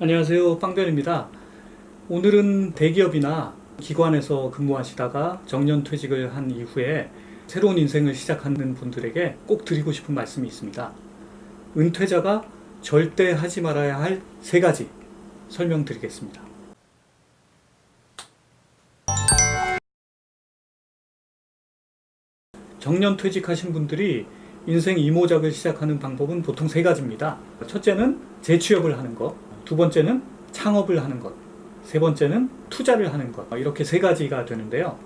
안녕하세요. 빵변입니다. 오늘은 대기업이나 기관에서 근무하시다가 정년 퇴직을 한 이후에 새로운 인생을 시작하는 분들에게 꼭 드리고 싶은 말씀이 있습니다. 은퇴자가 절대 하지 말아야 할 세 가지 설명드리겠습니다. 정년 퇴직하신 분들이 인생 이모작을 시작하는 방법은 보통 세 가지입니다. 첫째는 재취업을 하는 것, 두 번째는 창업을 하는 것, 세 번째는 투자를 하는 것. 이렇게 세 가지가 되는데요.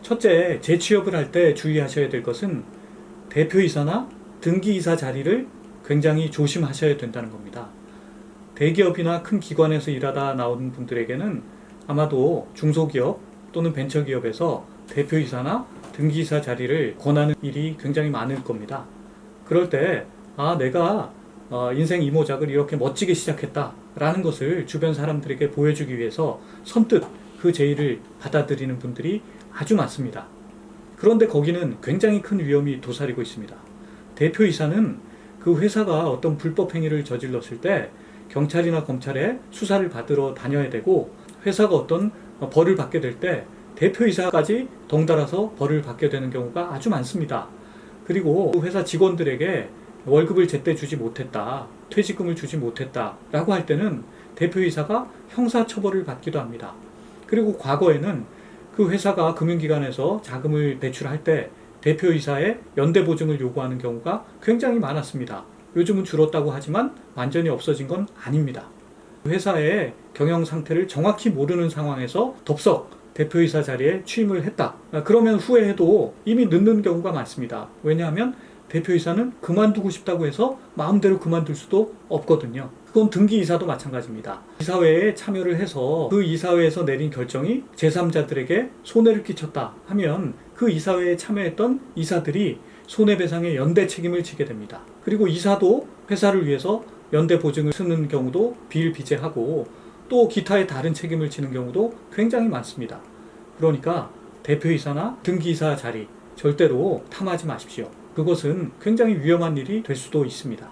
첫째, 재취업을 할 때 주의하셔야 될 것은 대표이사나 등기이사 자리를 굉장히 조심하셔야 된다는 겁니다. 대기업이나 큰 기관에서 일하다 나온 분들에게는 아마도 중소기업 또는 벤처기업에서 대표이사나 등기이사 자리를 권하는 일이 굉장히 많을 겁니다. 그럴 때, 아, 내가 어, 인생 이모작을 이렇게 멋지게 시작했다라는 것을 주변 사람들에게 보여주기 위해서 선뜻 그 제의를 받아들이는 분들이 아주 많습니다. 그런데 거기는 굉장히 큰 위험이 도사리고 있습니다. 대표이사는 그 회사가 어떤 불법 행위를 저질렀을 때 경찰이나 검찰에 수사를 받으러 다녀야 되고 회사가 어떤 벌을 받게 될 때 대표이사까지 덩달아서 벌을 받게 되는 경우가 아주 많습니다. 그리고 그 회사 직원들에게 월급을 제때 주지 못했다, 퇴직금을 주지 못했다 라고 할 때는 대표이사가 형사처벌을 받기도 합니다. 그리고 과거에는 그 회사가 금융기관에서 자금을 대출할 때 대표이사의 연대보증을 요구하는 경우가 굉장히 많았습니다. 요즘은 줄었다고 하지만 완전히 없어진 건 아닙니다. 회사의 경영 상태를 정확히 모르는 상황에서 덥석 대표이사 자리에 취임을 했다. 그러면 후회해도 이미 늦는 경우가 많습니다. 왜냐하면 대표이사는 그만두고 싶다고 해서 마음대로 그만둘 수도 없거든요. 그건 등기이사도 마찬가지입니다. 이사회에 참여를 해서 그 이사회에서 내린 결정이 제3자들에게 손해를 끼쳤다 하면 그 이사회에 참여했던 이사들이 손해배상의 연대 책임을 지게 됩니다. 그리고 이사도 회사를 위해서 연대 보증을 쓰는 경우도 비일비재하고 또 기타의 다른 책임을 지는 경우도 굉장히 많습니다. 그러니까 대표이사나 등기이사 자리 절대로 탐하지 마십시오. 그것은 굉장히 위험한 일이 될 수도 있습니다.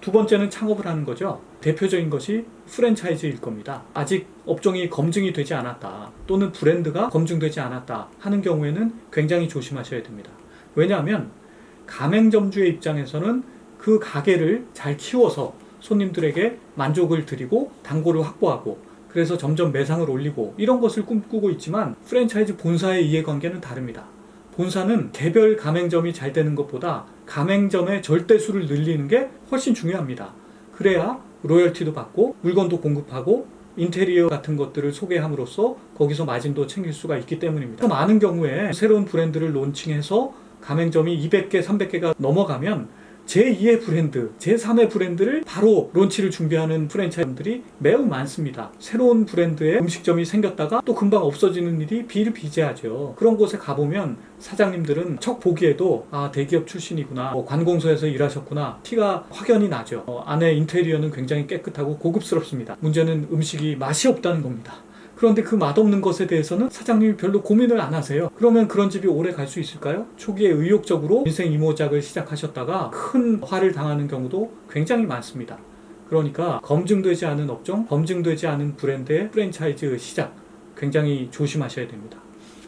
두 번째는 창업을 하는 거죠. 대표적인 것이 프랜차이즈일 겁니다. 아직 업종이 검증이 되지 않았다 또는 브랜드가 검증되지 않았다 하는 경우에는 굉장히 조심하셔야 됩니다. 왜냐하면 가맹점주의 입장에서는 그 가게를 잘 키워서 손님들에게 만족을 드리고 단골을 확보하고 그래서 점점 매상을 올리고 이런 것을 꿈꾸고 있지만 프랜차이즈 본사의 이해관계는 다릅니다. 본사는 개별 가맹점이 잘 되는 것보다 가맹점의 절대수를 늘리는 게 훨씬 중요합니다. 그래야 로열티도 받고 물건도 공급하고 인테리어 같은 것들을 소개함으로써 거기서 마진도 챙길 수가 있기 때문입니다. 많은 경우에 새로운 브랜드를 론칭해서 가맹점이 200개, 300개가 넘어가면 제2의 브랜드, 제3의 브랜드를 바로 론치를 준비하는 프랜차이즈들이 매우 많습니다. 새로운 브랜드의 음식점이 생겼다가 또 금방 없어지는 일이 비일비재하죠. 그런 곳에 가보면 사장님들은 척 보기에도 아 대기업 출신이구나, 뭐 관공서에서 일하셨구나 티가 확연히 나죠. 어, 안에 인테리어는 굉장히 깨끗하고 고급스럽습니다. 문제는 음식이 맛이 없다는 겁니다. 그런데 그 맛없는 것에 대해서는 사장님이 별로 고민을 안 하세요. 그러면 그런 집이 오래 갈 수 있을까요? 초기에 의욕적으로 인생 이모작을 시작하셨다가 큰 화를 당하는 경우도 굉장히 많습니다. 그러니까 검증되지 않은 업종, 검증되지 않은 브랜드의 프랜차이즈 시작 굉장히 조심하셔야 됩니다.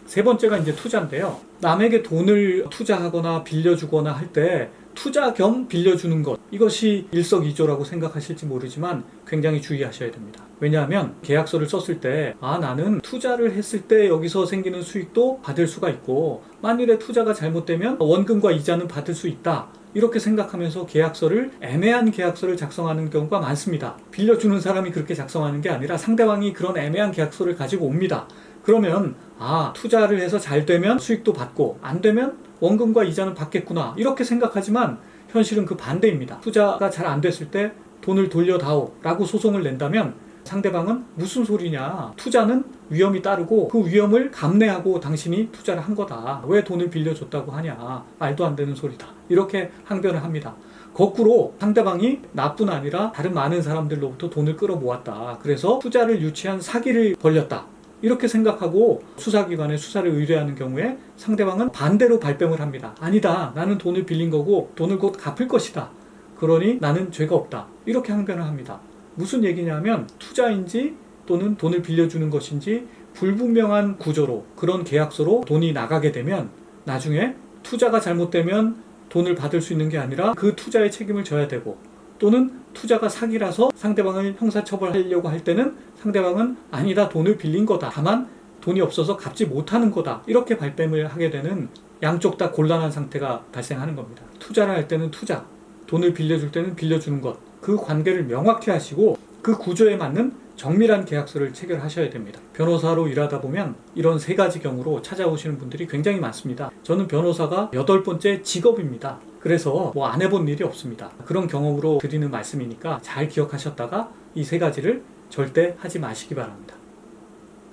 세 번째가 이제 투자인데요. 남에게 돈을 투자하거나 빌려주거나 할 때 투자 겸 빌려주는 것 이것이 일석이조라고 생각하실지 모르지만 굉장히 주의하셔야 됩니다. 왜냐하면 계약서를 썼을 때 아 나는 투자를 했을 때 여기서 생기는 수익도 받을 수가 있고 만일에 투자가 잘못되면 원금과 이자는 받을 수 있다. 이렇게 생각하면서 계약서를 애매한 계약서를 작성하는 경우가 많습니다. 빌려주는 사람이 그렇게 작성하는 게 아니라 상대방이 그런 애매한 계약서를 가지고 옵니다. 그러면 아 투자를 해서 잘 되면 수익도 받고 안 되면 원금과 이자는 받겠구나 이렇게 생각하지만 현실은 그 반대입니다. 투자가 잘 안 됐을 때 돈을 돌려다오 라고 소송을 낸다면 상대방은 무슨 소리냐 투자는 위험이 따르고 그 위험을 감내하고 당신이 투자를 한 거다 왜 돈을 빌려줬다고 하냐 말도 안 되는 소리다 이렇게 항변을 합니다. 거꾸로 상대방이 나뿐 아니라 다른 많은 사람들로부터 돈을 끌어 모았다. 그래서 투자를 유치한 사기를 벌렸다. 이렇게 생각하고 수사기관에 수사를 의뢰하는 경우에 상대방은 반대로 발뺌을 합니다. 아니다. 나는 돈을 빌린 거고 돈을 곧 갚을 것이다. 그러니 나는 죄가 없다. 이렇게 항변을 합니다. 무슨 얘기냐면 투자인지 또는 돈을 빌려주는 것인지 불분명한 구조로 그런 계약서로 돈이 나가게 되면 나중에 투자가 잘못되면 돈을 받을 수 있는 게 아니라 그 투자의 책임을 져야 되고 또는 투자가 사기라서 상대방을 형사처벌하려고 할 때는 상대방은 아니다 돈을 빌린 거다 다만 돈이 없어서 갚지 못하는 거다 이렇게 발뺌을 하게 되는 양쪽 다 곤란한 상태가 발생하는 겁니다 투자를 할 때는 투자 돈을 빌려줄 때는 빌려주는 것 그 관계를 명확히 하시고 그 구조에 맞는 정밀한 계약서를 체결하셔야 됩니다. 변호사로 일하다 보면 이런 세 가지 경우로 찾아오시는 분들이 굉장히 많습니다. 저는 변호사가 여덟 번째 직업입니다. 그래서 뭐 안 해본 일이 없습니다. 그런 경험으로 드리는 말씀이니까 잘 기억하셨다가 이 세 가지를 절대 하지 마시기 바랍니다.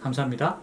감사합니다.